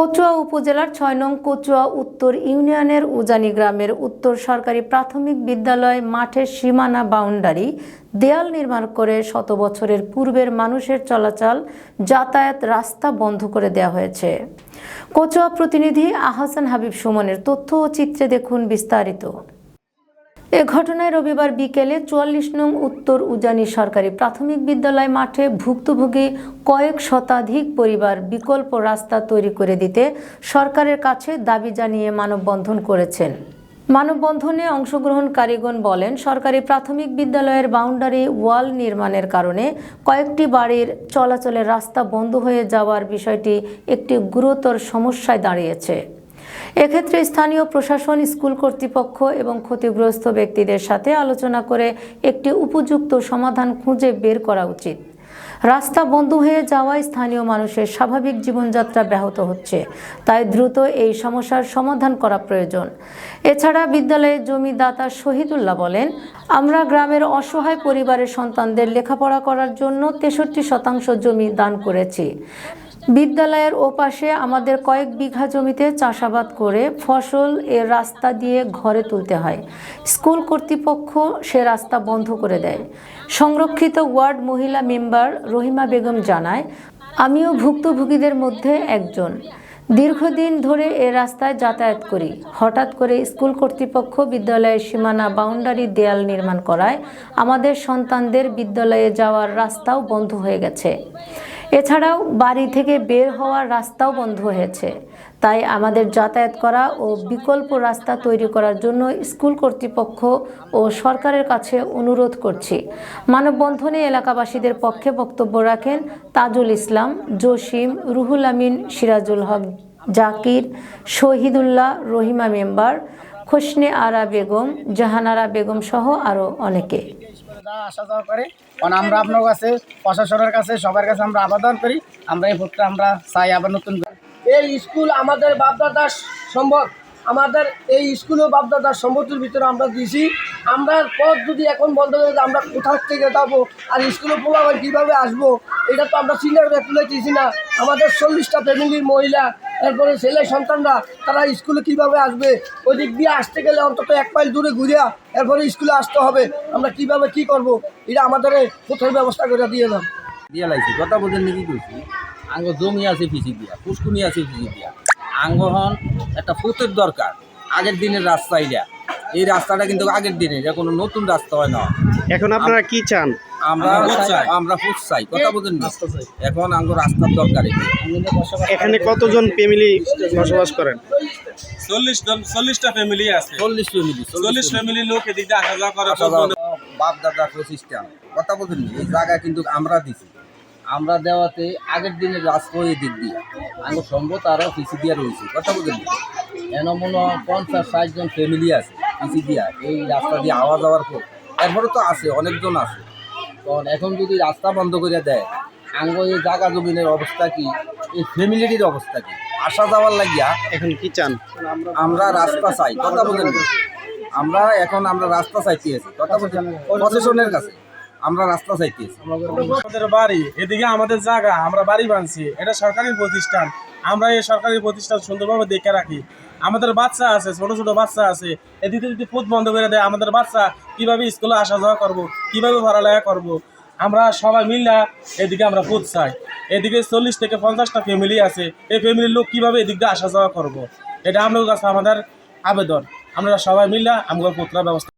কচুয়া উপজেলার ছয় নং কচুয়া উত্তর ইউনিয়নের উজানি গ্রামের উত্তর সরকারি প্রাথমিক বিদ্যালয় মাঠের সীমানা বাউন্ডারি দেয়াল নির্মাণ করে শত বছরের পূর্বের মানুষের চলাচল যাতায়াত রাস্তা বন্ধ করে দেওয়া হয়েছে। কচুয়া প্রতিনিধি আহসান হাবিব সুমনের তথ্য ও চিত্রে দেখুন বিস্তারিত। এ ঘটনায় রবিবার বিকেলে চুয়াল্লিশ নং উত্তর উজানি সরকারি প্রাথমিক বিদ্যালয় মাঠে ভুক্তভোগী কয়েক শতাধিক পরিবার বিকল্প রাস্তা তৈরি করে দিতে সরকারের কাছে দাবি জানিয়ে মানববন্ধন করেছেন। মানববন্ধনে অংশগ্রহণকারীগণ বলেন, সরকারি প্রাথমিক বিদ্যালয়ের বাউন্ডারি ওয়াল নির্মাণের কারণে কয়েকটি বাড়ির চলাচলের রাস্তা বন্ধ হয়ে যাওয়ার বিষয়টি একটি গুরুতর সমস্যায় দাঁড়িয়েছে। এক্ষেত্রে স্থানীয় প্রশাসন, স্কুল কর্তৃপক্ষ এবং ক্ষতিগ্রস্ত ব্যক্তিদের সাথে আলোচনা করে একটি উপযুক্ত সমাধান খুঁজে বের করা উচিত। রাস্তা বন্ধ হয়ে যাওয়ায় স্থানীয় মানুষের স্বাভাবিক জীবনযাত্রা ব্যাহত হচ্ছে। তাই দ্রুত এই সমস্যার সমাধান করা প্রয়োজন। এছাড়া বিদ্যালয়ের জমিদাতা শহীদুল্লাহ বলেন, আমরা গ্রামের অসহায় পরিবারের সন্তানদের লেখাপড়া করার জন্য তেষট্টি শতাংশ জমি দান করেছি। বিদ্যালয়ের ওপাশে আমাদের কয়েক বিঘা জমিতে চাষাবাদ করে ফসল এর রাস্তা দিয়ে ঘরে তুলতে হয়। স্কুল কর্তৃপক্ষ সে রাস্তা বন্ধ করে দেয়। সংরক্ষিত ওয়ার্ড মহিলা মেম্বার রহিমা বেগম জানায়, আমিও ভুক্তভোগীদের মধ্যে একজন। দীর্ঘদিন ধরে এ রাস্তায় যাতায়াত করি। হঠাৎ করে স্কুল কর্তৃপক্ষ বিদ্যালয়ের সীমানা বাউন্ডারি দেয়াল নির্মাণ করায় আমাদের সন্তানদের বিদ্যালয়ে যাওয়ার রাস্তাও বন্ধ হয়ে গেছে। এছাড়াও বাড়ি থেকে বের হওয়ার রাস্তাও বন্ধ হয়েছে। তাই আমাদের যাতায়াত করা ও বিকল্প রাস্তা তৈরি করার জন্য স্কুল কর্তৃপক্ষ ও সরকারের কাছে অনুরোধ করছি। মানববন্ধনে এলাকাবাসীদের পক্ষে বক্তব্য রাখেন তাজুল ইসলাম, জসিম, রুহুল আমিন, সিরাজুল হক, জাকির, শহীদুল্লাহ, রহিমা মেম্বার খোসনে আরা বেগম, জাহানারা বেগম সহ আরও অনেকে। আসা যাওয়া করে। কারণ আমরা আপনার কাছে, প্রশাসনের কাছে, সবার কাছে আমরা আবেদন করি। আমরা এই ভোটটা আমরা চাই আবার নতুন এই স্কুল আমাদের সম্ভব আমাদের এই বাপদাদার ভিতরে আমরা আমরা যদি এখন বন্ধ হয়ে যায়, আমরা কোথা থেকে যাব? আর স্কুলে পোলাবার কীভাবে আসব? এটা তো আমরা করে তুলে না। আমাদের চল্লিশটা ফ্যামিলির মহিলা এরপরে ছেলে সন্তানরা, তারা স্কুলে কীভাবে আসবে? ওই দিক দিয়ে আসতে গেলে অন্তত এক মাইল দূরে ঘুরিয়া এরপরে স্কুলে আসতে হবে। আমরা কীভাবে কি করব? এটা আমাদের কোথায় ব্যবস্থা করে দিয়ে দাও। দিয়া লাইছি। কথা বলছেন নাকি কইছি আঙ্গ জমি আছে ফিসি দিয়া, পুষ্কুনি আছে ফিসি দিয়া। আঙ্গ হন একটা ফুতের দরকার। আগের দিনের রাস্তা এটা। এই রাস্তাটা কিন্তু আগের দিনের, এটা কোনো নতুন রাস্তা হয় না। এখন আপনারা কি চান? আমরা আমরা ফুট চাই। কথা বলছেন না? এখন আঙ্গ রাস্তার দরকার এখানে। কতজন ফ্যামিলি বসবাস করেন? চল্লিশ জন চল্লিশটা ফ্যামিলি আছে। চল্লিশ ফ্যামিলি চল্লিশ ফ্যামিলি লোক এদিক দিয়ে আসা যাওয়া করে বাপ দাদা প্রতিষ্ঠান কথা বলছেন না? এই জায়গা কিন্তু আমরা দিছি। আমরা দেওয়াতে আগের দিনের রাস্তা এই দিক দিয়ে। আঙ্গ সম্ভবত আরও পিসি দিয়া রয়েছে। কথা বলছেন না? এন মনে হয় পঞ্চাশ ষাট জন ফ্যামিলি আছে পিসি দিয়া। এই রাস্তা দিয়ে আওয়া যাওয়ার পর। এরপরে তো আছে অনেকজন আছে। কারণ এখন যদি রাস্তা বন্ধ করে দেয় আঙ্গ এই জায়গা জমিনের অবস্থা কি? এই ফ্যামিলিটির অবস্থা কি? আসা যাওয়ার লাগিয়া এখন কি চান? আমরা রাস্তা চাই কথা বলেন। আমরা এখন আমরা রাস্তা চাইতে আছি কথা বলছেন প্রশাসনের কাছে আমরা রাস্তা চাইতে আছি। আমাদের বাড়ি এদিকে আমাদের জায়গা আমরা বাড়ি বানছি। এটা সরকারি প্রতিষ্ঠান। আমরা এই সরকারি প্রতিষ্ঠান সুন্দরভাবে দেখে রাখি। আমাদের বাচ্চা আছে, ছোট ছোট বাচ্চা আছে। এদিকে যদি ফুট বন্ধ করে দেয়, আমাদের বাচ্চা কীভাবে স্কুলে আসা যাওয়া করব, কীভাবে পড়ালেখা করব। আমরা সবাই মিললা এদিকে আমরা ফুট চাই। এদিকে চল্লিশ থেকে পঞ্চাশটা ফ্যামিলি আছে। এই ফ্যামিলির লোক কীভাবে এদিক দিয়ে আসা যাওয়া করব? এটা আমাদের কাছে আমাদের আবেদন। আমরা সবাই মিললা আমরা পুত্রা ব্যবস্থা